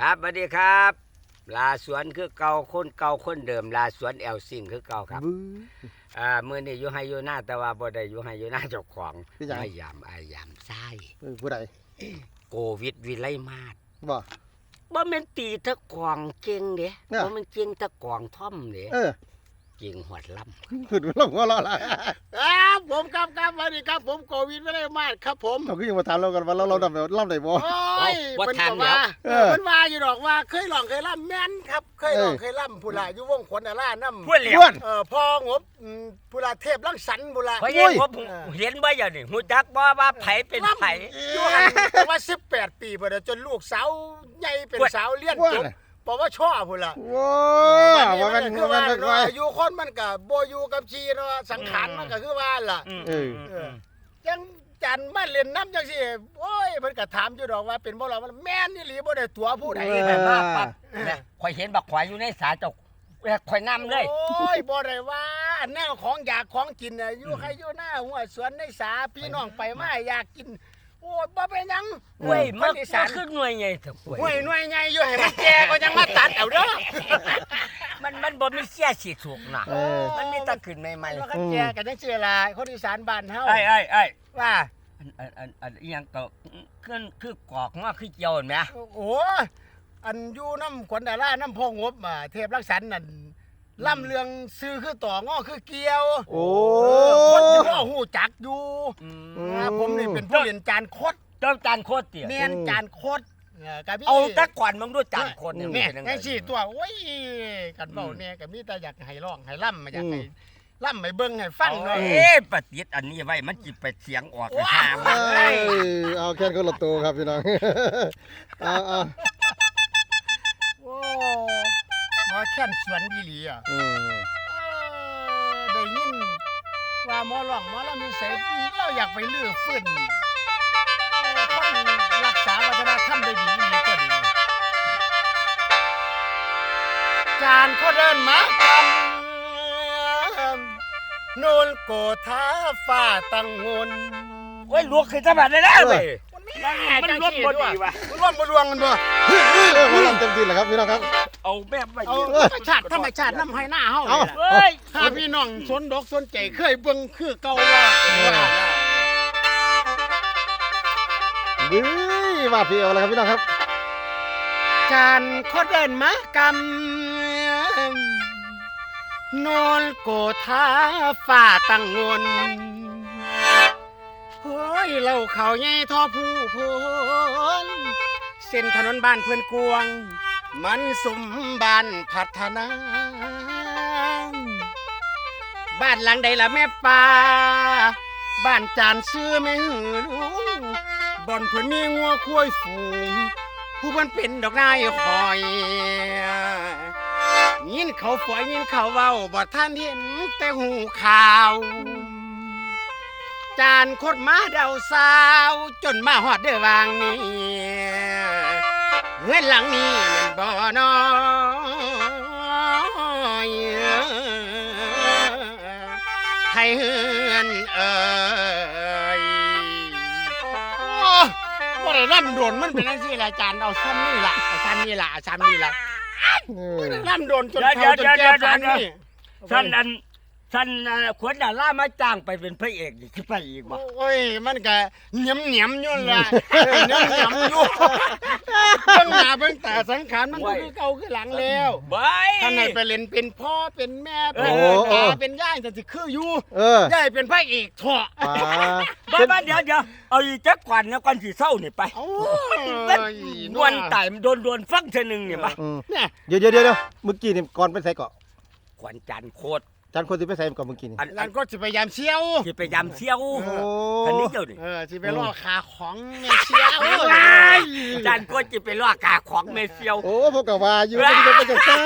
ครับสวัสดีครับ ลาสวนคือเก่าคนเก่าคนเดิม ลาสวนแอลซิงคือเก่าครับบื้ออ่ามื้อนี้อยู่ให้อยู่หน้าแต่ว่าบ่ได้อยู่ให้อยู่หน้าเจ้าของคือหยัง ไม่ยามอายามไส้เออผู้ใดโควิดวิไลมาศบ่ บ่แม่นตีตะกวางเก่งเด้เนี่ยบ่แม่นเก่งตะกวางท่อมเด้เออเก่งหวดลำขุดลงหัวเราะละครับผมครับครับสวัสดีครับผมโควิดไม่ได้มาดครับผม เราก็ยังมาถามเรากันว่าเราเราดำแบบล่ำได้บ่ โอ้ ยเป็นบอกว่าเออ เป็นว่าอยู่ดอกว่าเคยลองเคยล่ำแม่นครับ เคยลองเออเคยล่ำผู้ละอยู่วงขวัญอาล่าน้ำพวกเหลียวอ้วน เออพองบอืมผู้ละเทพรังสรรค์ผู้ละเพราะเห็นโอ้ยผมเออเห็นบ่อย่างนี้ฮู้จักบ่ว่าไผเป็นไผ อยู่หันแต่ว่าสิบแปดปีพอดีจนลูกสาวใหญ่เป็นอ้วนสาวเลี้ยนอ้วนจบบอกว่าช่อผู้ละว้าว่ามันคือว่าว่ามันเนาะว่าอายุคนมันกับโบอยู่กับชีเนาะสังขารมันก็คือว่าล่ะอืมเอออืมยัง จันมาเล่นน้ำจังสิโอ้ยมันก็ถามอยู่ดอกว่าเป็นบ่หรอมันแม่นนี่หลีบ่ได้ตัวผู้ใดเออไปมาปั๊บเนี่ยข่อยเห็นบักข่อยอยู่ในสาเจ้าข่อยนำเลย โอ้ยบ่ได้ว่าแนวของอยากของกินน่ะอยู่ใครอยู่หน้าหัวสวนในสาพี่น้องไปมาอยากกิน โอ้ยบ่เป็นหยังเว้ยคมันนอีมัสานนคือหน่วยใหญ่เถอะห่วยหน่วยใหญ่อยู่ให้มันแก่ก็ยังมาตัดเอาเด้อ มันมันบ่มีเสียสิสุกนะเออ มันมีแตะขึ้นใหม่แล้วก็แก่กันจังซี่ล่ะคนอีสานบ้านเฮาๆไอ้ไอ้ไอ้ว่า อันอันอันอันอีหยังก็คือคือกอกงอคือเจียวเห็นไหมโอ้ยอันอยู่น้ำขวัญดาราน้ำพองบอะเทพรักษานั่นล่ำเรื่องซื้อคือต่องอคือเกียวโอ้ เออคนที่พ่อหูจักอยู่อืมอืมอ่าผมนี่เป็นผู้เรียนจานคดเจ้าจานโคตรเตี๋ยเนียนจานคดเออ กับพี่เอาแตะก่อนมึงด้วยจานโคตรเนี่เนี่ยยเนี่ยไอ้สี่ตัวโอ้ยกันเบาเนี่ยกับมีแต่อยากให้ร้องให้ล่ำมาอยากให้ล่ำให้เบิ้งให้ฟังหน่อยเอ๊ะปฏิทินอันนี้ไว้มันจิไปเสียงออกหาเอมาเลยอเอาแค่คนละตัวครับพี่น้องเอาเอาโอ้มาแค่นสวนดีหลีอะอืมเออได้ยินว่าหมอร้องหมอลำมีใส่เราอยากไปลื้อฟื้นเออคนรัก ษาวัฒนธรรมได้ดีมีก็ดี จานเขาเดินมากำนูนโกธาฟ้าตังงนโอ้ยลวกขึ้นสะบัดเลยนะเว้ยมันรวมบ่ดีว่ะร่วมบ่ดวงมันบ่เออมาลำเต็มที่แล้วครับพี่น้องครับ เอาแบบไปเอายืนธรรมชาติธรรมชาติน้ำให้หน้าเฮาเอานี่ล่ะเฮ้ยถ้าพี่น้องสนดอกสนใจเคยเบิ่งคือเก่าว่าบื้อ ว่าพี่เอะไรครับพี่น้องครับ จานเขาเดินมากำนอนโกธาฟ้าตังงนเฮ้ยเราเขาใหญ่ทอผู้พนเส้นถนนบ้านเพื่อนกวง มันสมบ้านพัฒนา บ้านหลังใดละแม่ป่าบ้านจานซื้อไม่หือลุง บ่อนเพื่อนมีงัวคุ้ยฝูง ผู้เพิ่นเป็นดอกนายคอยยินเขาฝอยยินเขาเว้าบ่ท่านเห็นแต่หูข่าว จานโคตรมาเดาสาว จนมาหอดเด้อวางนี้เฮือนหลังนี้มันบ่น้อยไทยเฮือนเอ่ย บ่ได้ร่ำโดนมันเป็นจังซี่ล่ะจานเอาซ้ำนี่ล่ะเอาซ้ำนี่ล่ะเอาซ้ำนี่ล่ะเออร่ำโดนจนเฒ่าจนแก่ปานนี้ท่านอัน ท่านอันขวัญดารามาจ้างไปเป็นพระเอกนี่คือไปอีกบ่โอ้ยมันก็เหนียมเหนียมๆอยู่ล่ะเออเหนียมเหนียมๆอยู่เบิ่งหน้าเบิ่งตาสังขารมันก็คือเก่าคือหลังแล้วบายท่านให้ไปเล่นเป็นพ่อเป็นแม่เป็นโอ้โอ้ ตาเป็นย่ายแต่สิคืออยู่เออได้เป็นพระเอกเถาะป๋าบ้าบ้าเดี๋ยวเดี๋ยวเอาอีกจักก่อนนะก่อนสิเศร้านี่ไปโอ้มันยวันตายมันโดนโดนฟังเท่อหนึงเนี่ยมาอืมเนี่ยเดี๋ยวเดี๋ยวเดี๋ยวเมื่อกี้นี่ก่อนไปใส่เกาะขวัญจันทร์โคตร จานคนที่ไปใส่ก่อนเมื่อกี้นี่อันหลัอังนก็สิพยายามเชี่ยวที่ไปยำเชี่ยวโอ้คันนี้เจ้านี่เออสิไปล่อขาของแม่เชี่ยวว้ายจันทร์โคตรจะไปล่อกาของเมเซียว โอ้พวกกับว่าอยู่ที่จะไปจังซ่า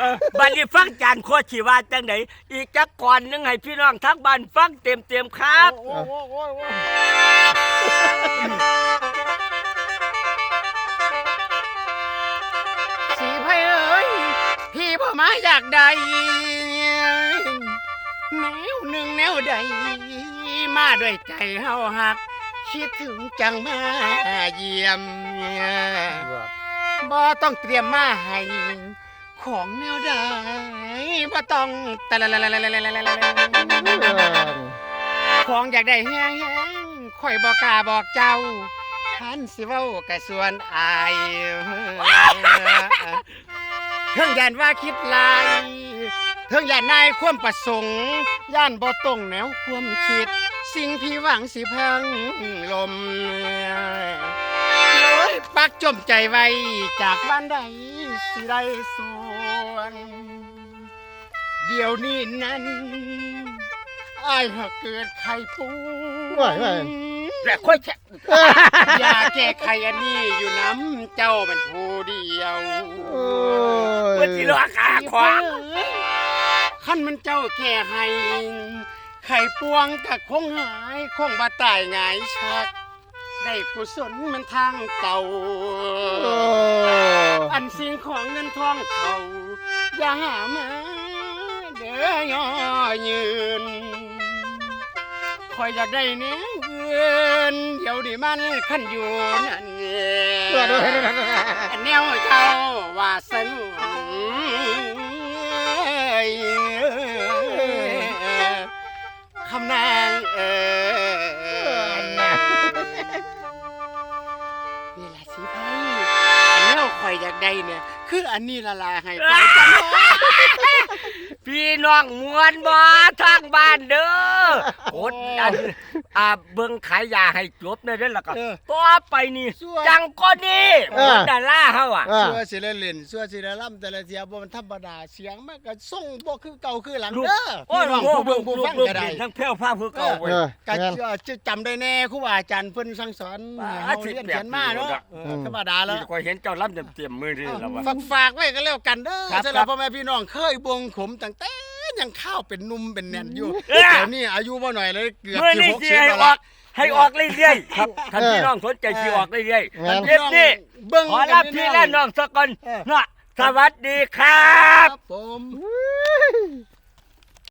เออบัดนี้ฟังจันทร์โคตรชีว่าจังไหนอีกจักก่อนหนึงให้พี่น้องทั้งบ้านฟังเต็มเต็มๆครับ โอ้โหโอ้โหโอ้โหสีไพเอ้ย พี่พ่อมาอยากใด แนวหนึ่งแนวใด มาด้วยใจเฮาหัก คิดถึงจังมาเยี่ยมบ่ต้องเตรียมมาให้ของแนวใดบ่ต้องตะละละละละละละละของอยากได้แฮ้งๆข่อยบ่กล้าบอกเจ้าท่านสิเว้ากะส่วนอายเพิ่งยันว่าคิดลาย เทิงย่านนายความประสงค์ย่านบ่ตรงแนวความคิด สิ่งที่หวังสิพังลมโอ้ยปักจมใจไว้จากบ้านใดสิได้ส่วน เดี๋ยวนี้นั้นอายหากเกิดไข่ปูไหวไหวแต่ค่อยแฉะอย่าแก้ไขอันนี้อยู่น้ำเจ้าเป็นผู้เดียว โอ้ยเมื่อที่ราคาขวาง ขั้นมันเจ้าแก้ให้ไข่ปวงกับคงหายคงบาตายหงายชัก ได้กุศลมันทางเก่าโอ้อันสิ่งของเงินทองเขาอย่าหามาเด้อย่อยืนคอยอยากได้เนี้ยเงินเดี๋ยวนี้มันขั้นอยู่นั่นเอตัวด้วยงแนวเจ้าว่าสนค นางเออนี่ละสิพี่อันแนวคอยอยากได้เนี่ย คืออันนี้ละลาให้ฟังจังเลยพี่น้องมวนบ่ทางบ้านเด้อกดดัน อ่าเบิ่งขายยาให้จบเด้อเด้อแล้วก็เออต่อไปนี่ซั่ว จังก็นี่เออคนดาราเฮาอะอ่าเสื้อสิละเล่นเสื้อสิละล่ำแต่ละเสียบ่มันธรรมดาเสียงมันก็ส่งบ่คือเก่าคือหลังลูก เด้อโอ้ยพี่น้องลูกผู้ลูเบิ่งกผู้ลูฟักงลูกก็ได้ทั้งแพ้วผ้าคือเก่าเว้ย เออก็แม่น เชื่อจะจำได้แน่ครูบาอาจารย์เพิ่นสั่งสอนให้เฮาเรียนเขียนมาเนาะเออธรรมดาแล้ว นี่ก็เห็นเจ้าล่ำเต็มๆมือที่แล้วว่าฝากฝากไว้ก็แล้วกันเด้อครับ สำหครัรับบพ่อแม่พี่น้องเคยบวงขมตั้งแต่ ยังข้าวเป็นหนุ่มเป็นแน่นอยู่เออเดี๋ยวนี้อายุบ่หน่อยเลยเกือบเมื่อสินี้หกสิสิบให้แล้วออล่ะ กให้ออกเรื่อยๆครับท่านเออพี่น้องสนใจสิออกเรื่อยแม่นๆคลิปนี้เบิ่งขอรับพี่และน้องสักคนเออ เนาะสวัสดีครัครับบผม